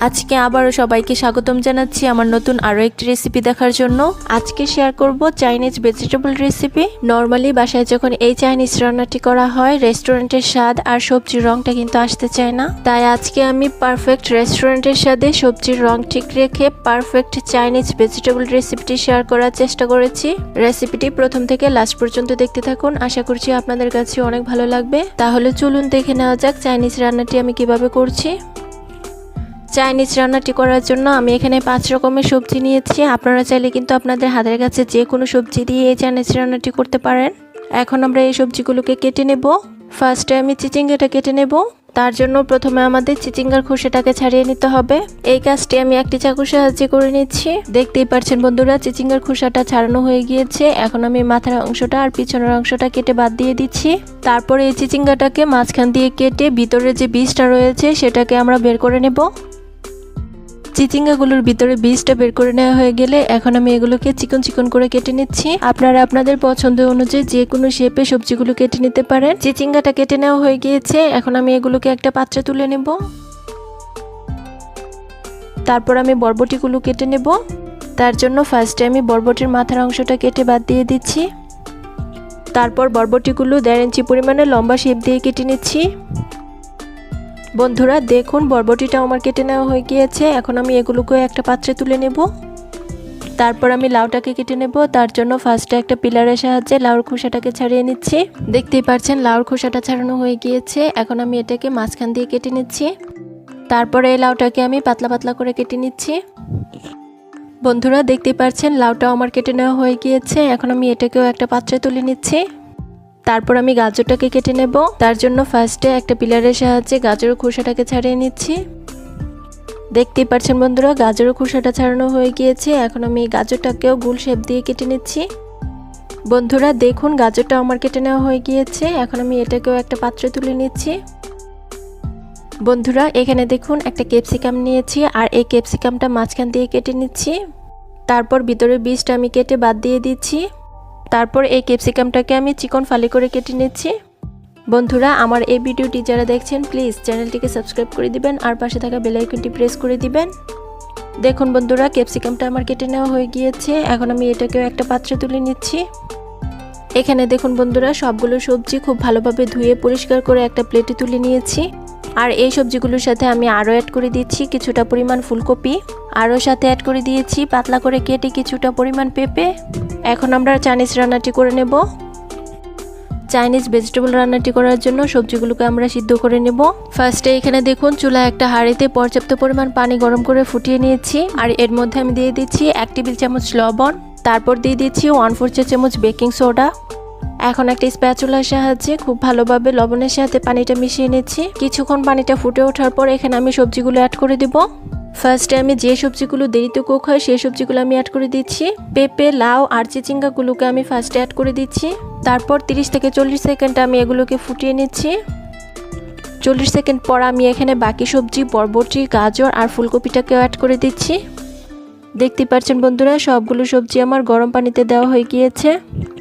আজকে আবারও সবাইকে স্বাগতম জানাচ্ছি আমার নতুন আরও একটি রেসিপি দেখার জন্য। আজকে শেয়ার করব চাইনিজ ভেজিটেবল রেসিপি নর্মালি বাসায় যখন এই চাইনিজ রান্নাটি করা হয় রেস্টুরেন্টের স্বাদ আর সবজির রংটা কিন্তু আসতে চায় না। তাই আজকে আমি পারফেক্ট রেস্টুরেন্টের স্বাদে সবজির রং ঠিক রেখে পারফেক্ট চাইনিজ ভেজিটেবল রেসিপিটি শেয়ার করার চেষ্টা করেছি। রেসিপিটি প্রথম থেকে লাস্ট পর্যন্ত দেখতে থাকুন। আশা করছি আপনাদের কাছে অনেক ভালো লাগবে। তাহলে চলুন দেখে নেওয়া যাক চাইনিজ রান্নাটি আমি কীভাবে করছি। চাইনিজ রান্নাটি করার জন্য আমি এখানে পাঁচ রকমের সবজি নিয়েছি। আপনারা চাইলে কিন্তু আপনাদের হাতের কাছে যে কোনো সবজি দিয়ে এই চাইনিজ রান্নাটি করতে পারেন। এখন আমরা এই সবজিগুলোকে কেটে নেব। ফার্স্টে আমি চিচিঙ্গাটা কেটে নেব। তার জন্য প্রথমে আমাদের চিচিঙ্গার খোসাটাকে ছাড়িয়ে নিতে হবে। এই কাজটি আমি একটি চাকুর সাহায্যে করে নিচ্ছি। দেখতেই পাচ্ছেন বন্ধুরা, চিচিঙ্গার খোসাটা ছাড়ানো হয়ে গিয়েছে। এখন আমি মাথার অংশটা আর পিছনের অংশটা কেটে বাদ দিয়ে দিচ্ছি। তারপরে এই চিচিঙ্গাটাকে মাঝখান দিয়ে কেটে ভিতরে যে বীজটা রয়েছে, সেটাকে আমরা বের করে নেব। চিচিঙ্গাগুলোর ভিতরে বীজটা বের করে নেওয়া হয়ে গেলে এখন আমি এগুলোকে চিকন চিকন করে কেটে নিচ্ছি। আপনারা আপনাদের পছন্দ অনুযায়ী যে কোনো শেপে সবজিগুলো কেটে নিতে পারেন। চিচিঙ্গাটা কেটে নেওয়া হয়ে গিয়েছে। এখন আমি এগুলোকে একটা পাত্রে তুলে নেব। তারপর আমি বরবটিগুলো কেটে নেব। তার জন্য ফার্স্টে আমি বরবটির মাথার অংশটা কেটে বাদ দিয়ে দিচ্ছি। তারপর বরবটিগুলো দেড় ইঞ্চি পরিমাণে লম্বা শেপ দিয়ে কেটে নিচ্ছি। বন্ধুরা, দেখুন বরবটিটা আমার কেটে নেওয়া হয়ে গিয়েছে। এখন আমি এগুলোকে একটা পাত্রে তুলে নেব। তারপর আমি লাউটাকে কেটে নেব। তার জন্য ফার্স্টে একটা পিলারের সাহায্যে লাউর খোসাটাকে ছাড়িয়ে নিচ্ছি। দেখতেই পাচ্ছেন, লাউর খোসাটা ছাড়ানো হয়ে গিয়েছে। এখন আমি এটাকে মাঝখান দিয়ে কেটে নিচ্ছি। তারপরে এই লাউটাকে আমি পাতলা পাতলা করে কেটে নিচ্ছি। বন্ধুরা, দেখতেই পাচ্ছেন, লাউটাও আমার কেটে নেওয়া হয়ে গিয়েছে। এখন আমি এটাকেও একটা পাত্রে তুলে নিচ্ছি। তারপর আমি গাজরটাকে কেটে নেব। তার জন্য ফার্স্টে একটা পিলারের সাহায্যে গাজরের খোসাটাকে ছাড়িয়ে নিচ্ছি। দেখতেই পাচ্ছেন বন্ধুরা গাজরের খোসাটা ছাড়ানো হয়ে গিয়েছে। এখন আমি গাজরটাকেও গুল শেপ দিয়ে কেটে নিচ্ছি। বন্ধুরা, দেখুন, গাজরটা আমার কেটে নেওয়া হয়ে গিয়েছে। এখন আমি এটাকেও একটা পাত্রে তুলে নিচ্ছি। বন্ধুরা, এখানে দেখুন, একটা ক্যাপসিকাম নিয়েছি আর এই ক্যাপসিকামটা মাঝখান দিয়ে কেটে নিচ্ছি। তারপর ভিতরের বীজটা আমি কেটে বাদ দিয়ে দিচ্ছি। তারপর এই ক্যাপসিকামটাকে আমি চিকন ফালি করে কেটে নিচ্ছি। বন্ধুরা, আমার এই ভিডিওটি যারা দেখছেন, প্লিজ চ্যানেলটিকে সাবস্ক্রাইব করে দিবেন আর পাশে থাকা বেলাইকনটি প্রেস করে দিবেন। দেখুন বন্ধুরা, ক্যাপসিকামটা আমার কেটে নেওয়া হয়ে গিয়েছে। এখন আমি এটাকেও একটা পাত্রে তুলে নিচ্ছি। এখানে দেখুন বন্ধুরা, সবগুলো সবজি খুব ভালোভাবে ধুয়ে পরিষ্কার করে একটা প্লেটে তুলে নিয়েছি। আর এই সবজিগুলোর সাথে আমি আরও অ্যাড করে দিচ্ছি কিছুটা পরিমাণ ফুলকপি। আরও সাথে অ্যাড করে দিয়েছি পাতলা করে কেটে কিছুটা পরিমাণ পেঁপে। এখন আমরা চাইনিজ রান্নাটি করে নেব। চাইনিজ ভেজিটেবল রান্নাটি করার জন্য সবজিগুলোকে আমরা সিদ্ধ করে নেব। ফার্স্টে এখানে দেখুন চুলা একটা হাঁড়িতে পর্যাপ্ত পরিমাণ পানি গরম করে ফুটিয়ে নিয়েছি। আর এর মধ্যে আমি দিয়ে দিচ্ছি এক টেবিল চামচ লবণ। তারপর দিয়ে দিচ্ছি ওয়ান ফোর চা চামচ বেকিং সোডা। এখন একটা স্প্যাচুলার সাহায্যে খুব ভালোভাবে লবণের সাথে পানিটা মিশিয়ে নিচ্ছি। কিছুক্ষণ পানিটা ফুটে ওঠার পর এখানে আমি সবজিগুলো অ্যাড করে দিব। ফার্স্টে আমি যে সবজিগুলো দেরিতে কুক হয়, সেই সবজিগুলো আমি অ্যাড করে দিচ্ছি। পেঁপে, লাউ আর চিচিঙ্গাগুলোকে আমি ফার্স্টে অ্যাড করে দিচ্ছি। তারপর 30 থেকে চল্লিশ সেকেন্ড আমি এগুলোকে ফুটিয়ে নিচ্ছি। চল্লিশ সেকেন্ড পর আমি এখানে বাকি সবজি, বরবটি, গাজর আর ফুলকপিটাকেও অ্যাড করে দিচ্ছি। দেখতে পাচ্ছেন বন্ধুরা, সবগুলো সবজি আমার গরম পানিতে দেওয়া হয়ে গিয়েছে।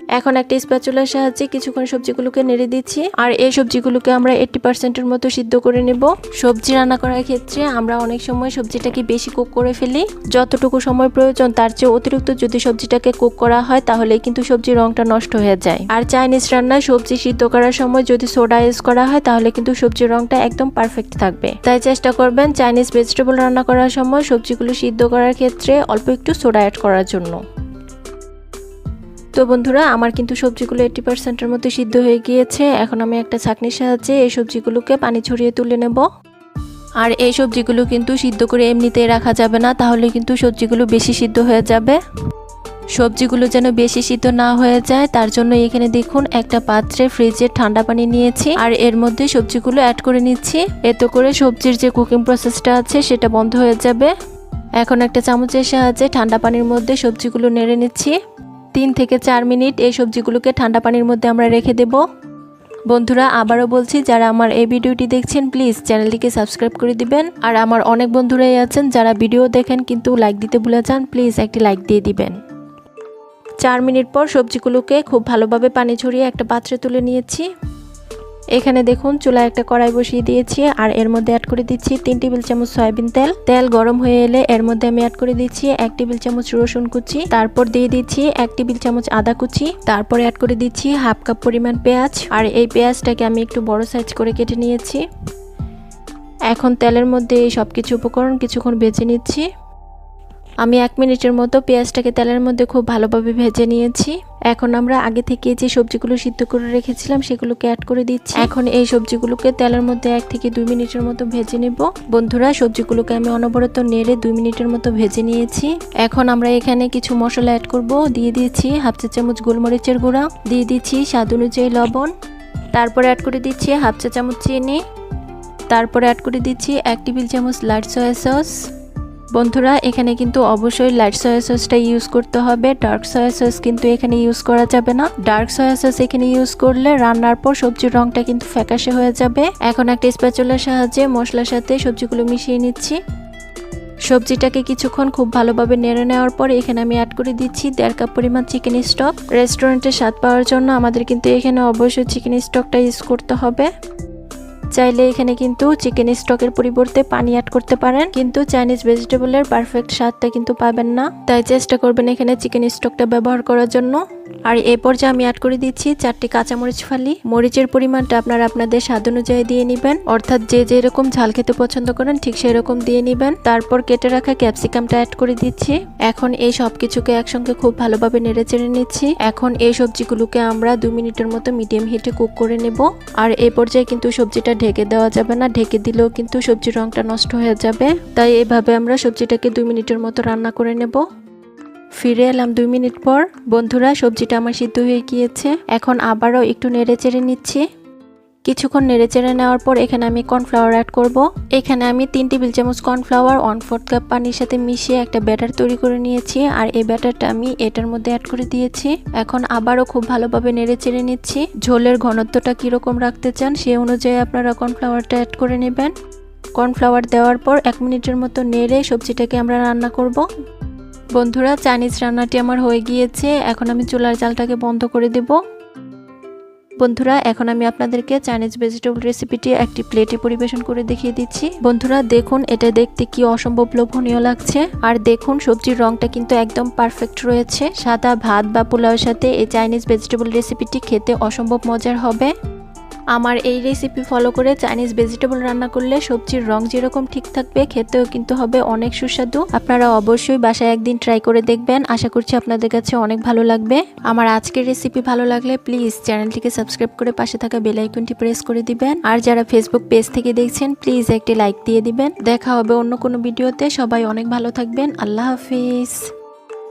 এখন একটা স্প্যাচুলার সাহায্যে কিছুক্ষণ সবজিগুলোকে নেড়ে দিচ্ছি। আর এই সবজিগুলোকে আমরা এইট্টি পার্সেন্টের মতো সিদ্ধ করে নেব। সবজি রান্না করার ক্ষেত্রে আমরা অনেক সময় সবজিটাকে বেশি কুক করে ফেলি। যতটুকু সময় প্রয়োজন, তার চেয়ে অতিরিক্ত যদি সবজিটাকে কুক করা হয় তাহলে কিন্তু সবজির রংটা নষ্ট হয়ে যায়। আর চাইনিজ রান্নায় সবজি সিদ্ধ করার সময় যদি সোডা ইউজ করা হয়, তাহলে কিন্তু সবজির রংটা একদম পারফেক্ট থাকবে। তাই চেষ্টা করবেন চাইনিজ ভেজিটেবল রান্না করার সময় সবজিগুলো সিদ্ধ করার ক্ষেত্রে অল্প একটু সোডা অ্যাড করার জন্য। তো বন্ধুরা, আমার কিন্তু সবজিগুলো এইটি পার্সেন্টের মতো সিদ্ধ হয়ে গিয়েছে। এখন আমি একটা ছাঁকনির সাহায্যে এই সবজিগুলোকে পানি ছড়িয়ে তুলে নেব। আর এই সবজিগুলো কিন্তু সিদ্ধ করে এমনিতেই রাখা যাবে না, তাহলে কিন্তু সবজিগুলো বেশি সিদ্ধ হয়ে যাবে। সবজিগুলো যেন বেশি সিদ্ধ না হয়ে যায়, তার জন্য এখানে দেখুন একটা পাত্রে ফ্রিজের ঠান্ডা পানি নিয়েছি। আর এর মধ্যে সবজিগুলো অ্যাড করে নিচ্ছি। এতে করে সবজির যে কুকিং প্রসেসটা আছে, সেটা বন্ধ হয়ে যাবে। এখন একটা চামচের সাহায্যে ঠান্ডা পানির মধ্যে সবজিগুলো নেড়ে নিচ্ছি। তিন থেকে চার মিনিট এই সবজিগুলোকে ঠান্ডা পানির মধ্যে আমরা রেখে দেব। বন্ধুরা, আবারও বলছি, যারা আমার এই ভিডিওটি দেখছেন, প্লিজ চ্যানেলটিকে সাবস্ক্রাইব করে দিবেন। আর আমার অনেক বন্ধুরাই আছেন, যারা ভিডিও দেখেন কিন্তু লাইক দিতে ভুলে যান, প্লিজ একটি লাইক দিয়ে দিবেন। চার মিনিট পর সবজিগুলোকে খুব ভালোভাবে পানি ছড়িয়ে একটা পাত্রে তুলে নিয়েছি। এখানে দেখুন, চুলায় একটা কড়াই বসিয়ে দিয়েছি আর এর মধ্যে অ্যাড করে দিচ্ছি তিন টেবিল চামচ সয়াবিন তেল। তেল গরম হয়ে এলে এর মধ্যে আমি অ্যাড করে দিচ্ছি এক টেবিল চামচ রসুন কুচি। তারপর দিয়ে দিচ্ছি এক টেবিল চামচ আদা কুচি। তারপর অ্যাড করে দিচ্ছি হাফ কাপ পরিমাণ পেঁয়াজ। আর এই পেঁয়াজটাকে আমি একটু বড় সাইজ করে কেটে নিয়েছি। এখন তেলের মধ্যে এই সব কিছু উপকরণ কিছুক্ষণ ভেজে নিচ্ছি। আমি এক মিনিটের মতো পেঁয়াজটাকে তেলের মধ্যে খুব ভালোভাবে ভেজে নিয়েছি। এখন আমরা আগে থেকে যে সবজিগুলো সিদ্ধ করে রেখেছিলাম সেগুলোকে অ্যাড করে দিচ্ছি। এখন এই সবজিগুলোকে তেলের মধ্যে এক থেকে দুই মিনিটের মতো ভেজে নেব। বন্ধুরা, সবজিগুলোকে আমি অনবরত নেড়ে দুই মিনিটের মতো ভেজে নিয়েছি। এখন আমরা এখানে কিছু মশলা অ্যাড করব। দিয়ে দিয়েছি হাফ চা চামচ গোলমরিচের গুঁড়া, দিয়ে দিচ্ছি স্বাদ অনুযায়ী লবণ। তারপরে অ্যাড করে দিচ্ছি হাফ চা চামচ চিনি। তারপরে অ্যাড করে দিচ্ছি এক টেবিল চামচ লাইট সয়া সস বন্ধুরা, এখানে কিন্তু অবশ্যই লাইট সয়া সসটা ইউজ করতে হবে। ডার্ক সয়া সস কিন্তু এখানে ইউজ করা যাবে না। ডার্ক সয়া সস এখানে ইউজ করলে রান্নার পর সবজির রংটা কিন্তু ফ্যাকাশে হয়ে যাবে। এখন একটা স্প্যাচুলার সাহায্যে মশলার সাথে সবজিগুলো মিশিয়ে নিচ্ছি। সবজিটাকে কিছুক্ষণ খুব ভালোভাবে নেড়ে নেওয়ার পর এখানে আমি অ্যাড করে দিচ্ছি দেড় কাপ পরিমাণ চিকেন স্টক রেস্টুরেন্টের স্বাদ পাওয়ার জন্য আমাদের কিন্তু এখানে অবশ্যই চিকেন স্টকটা ইউজ করতে হবে। চাইলে এখানে কিন্তু চিকেন স্টকের পরিবর্তে পানি অ্যাড করতে পারেন। কিন্তু চাইনিজ ভেজিটেবলের পারফেক্ট স্বাদটা কিন্তু পাবেন না। তাই চেষ্টা করবেন এখানে চিকেন স্টকটা ব্যবহার করার জন্য। আর এই পর্যায়ে আমি অ্যাড করে দিচ্ছি চারটি কাঁচামরিচ ফালি। মরিচের পরিমাণটা আপনারা আপনাদের স্বাদ অনুযায়ী দিয়ে নেবেন। অর্থাৎ যে যেরকম ঝাল খেতে পছন্দ করেন, ঠিক সেরকম দিয়ে নেবেন। তারপর কেটে রাখা ক্যাপসিকামটা অ্যাড করে দিচ্ছি। এখন এই সব কিছুকে একসঙ্গে খুব ভালোভাবে নেড়ে চেড়ে নিচ্ছি। এখন এই সবজিগুলোকে আমরা দু মিনিটের মতো মিডিয়াম হিটে কুক করে নেব। আর এই পর্যায়ে কিন্তু সবজিটা ঢেকে দেওয়া যাবে না। ঢেকে দিলেও কিন্তু সবজির রঙটা নষ্ট হয়ে যাবে। তাই এভাবে আমরা সবজিটাকে দুই মিনিটের মতো রান্না করে নেব। ফিরে এলাম দুই মিনিট পর। বন্ধুরা, সবজিটা আমার সিদ্ধ হয়ে গিয়েছে। এখন আবারও একটু নেড়ে চেড়ে নিচ্ছি। কিছুক্ষণ নেড়ে চেড়ে নেওয়ার পর এখানে আমি কর্নফ্লাওয়ার অ্যাড করব। এখানে আমি তিন টেবিল চামচ কর্নফ্লাওয়ার ওয়ান ফোর্থ কাপ পানির সাথে মিশিয়ে একটা ব্যাটার তৈরি করে নিয়েছি আর এই ব্যাটারটা আমি এটার মধ্যে অ্যাড করে দিয়েছি। এখন আবারও খুব ভালোভাবে নেড়ে চেড়ে নিচ্ছি। ঝোলের ঘনত্বটা কীরকম রাখতে চান সে অনুযায়ী আপনারা কর্নফ্লাওয়ারটা অ্যাড করে নেবেন। কর্নফ্লাওয়ার দেওয়ার পর এক মিনিটের মতো নেড়ে সবজিটাকে আমরা রান্না করব। বন্ধুরা, চাইনিজ রান্নাটি আমার হয়ে গিয়েছে। এখন আমি চুলার জালটাকে বন্ধ করে দেব। বন্ধুরা, এখন আমি আপনাদেরকে চাইনিজ ভেজিটেবল রেসিপিটি একটি প্লেটে পরিবেশন করে দেখিয়ে দিচ্ছি। বন্ধুরা, দেখুন, এটা দেখতে কি অসম্ভব লোভনীয় লাগছে। আর দেখুন, সবজির রংটা কিন্তু একদম পারফেক্ট রয়েছে। সাদা ভাত বা পোলাওয়ের সাথে এই চাইনিজ ভেজিটেবল রেসিপিটি খেতে অসম্ভব মজার হবে। আমার এই রেসিপি ফলো করে চাইনিজ ভেজিটেবল রান্না করলে সবজির রং যেরকম ঠিক থাকবে, খেতেও কিন্তু হবে অনেক সুস্বাদু। আপনারা অবশ্যই বাসায় একদিন ট্রাই করে দেখবেন। আশা করছি আপনাদের কাছে অনেক ভালো লাগবে। আমার আজকের রেসিপি ভালো লাগলে প্লিজ চ্যানেলটিকে সাবস্ক্রাইব করে পাশে থাকা বেল আইকনটি প্রেস করে দিবেন। আর যারা ফেসবুক পেজ থেকে দেখছেন প্লিজ একটি লাইক দিয়ে দিবেন। দেখা হবে অন্য কোনো ভিডিওতে সবাই অনেক ভালো থাকবেন। আল্লাহ হাফিজ।